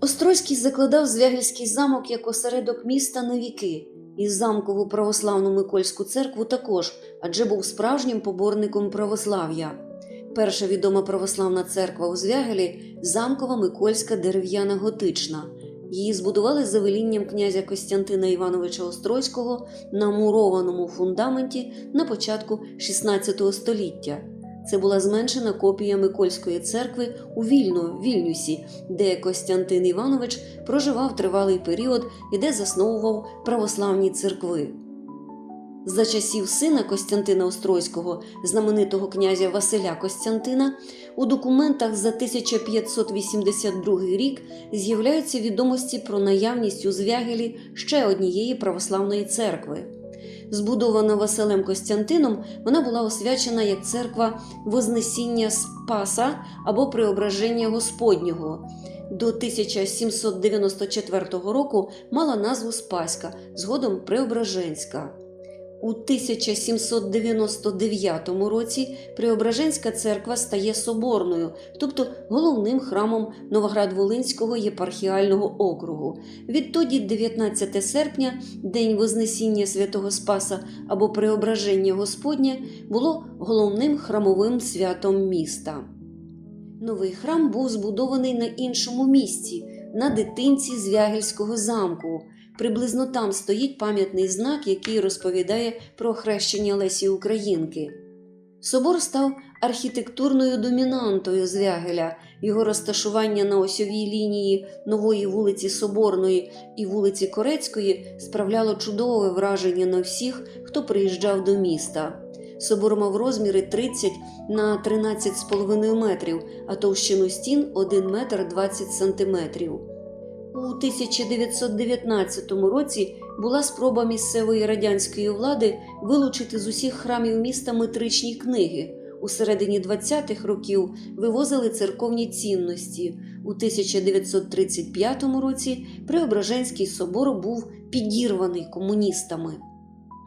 Острозький закладав Звягельський замок як осередок міста на віки, і замкову православну Микольську церкву також, адже був справжнім поборником православ'я. Перша відома православна церква у Звягелі замкова Микольська дерев'яна готична. Її збудували за велінням князя Костянтина Івановича Острозького на мурованому фундаменті на початку XVI століття. Це була зменшена копія Микольської церкви у Вільно, Вільнюсі, де Костянтин Іванович проживав тривалий період і де засновував православні церкви. За часів сина Костянтина Острозького, знаменитого князя Василя Костянтина, у документах за 1582 рік з'являються відомості про наявність у Звягелі ще однієї православної церкви. Збудована Василем Костянтином, вона була освячена як церква Вознесіння Спаса або Преображення Господнього. До 1794 року мала назву Спаська, згодом Преображенська. У 1799 році Преображенська церква стає соборною, тобто головним храмом Новоград-Волинського єпархіального округу. Відтоді, 19 серпня, День Вознесіння Святого Спаса або Преображення Господнє, було головним храмовим святом міста. Новий храм був збудований на іншому місці, на дитинці Звягельського замку. Приблизно там стоїть пам'ятний знак, який розповідає про хрещення Лесі Українки. Собор став архітектурною домінантою Звягеля. Його розташування на осьовій лінії нової вулиці Соборної і вулиці Корецької справляло чудове враження на всіх, хто приїжджав до міста. Собор мав розміри 30 на 13,5 метрів, а товщину стін 1 метр 20 сантиметрів. У 1919 році була спроба місцевої радянської влади вилучити з усіх храмів міста метричні книги. У середині 20-х років вивозили церковні цінності. У 1935 році Преображенський собор був підірваний комуністами.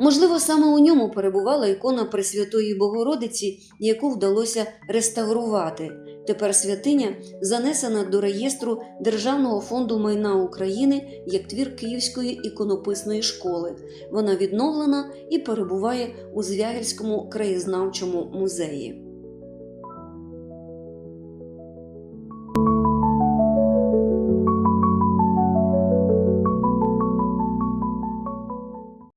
Можливо, саме у ньому перебувала ікона Пресвятої Богородиці, яку вдалося реставрувати. Тепер святиня занесена до реєстру Державного фонду майна України як твір Київської іконописної школи. Вона відновлена і перебуває у Звягельському краєзнавчому музеї.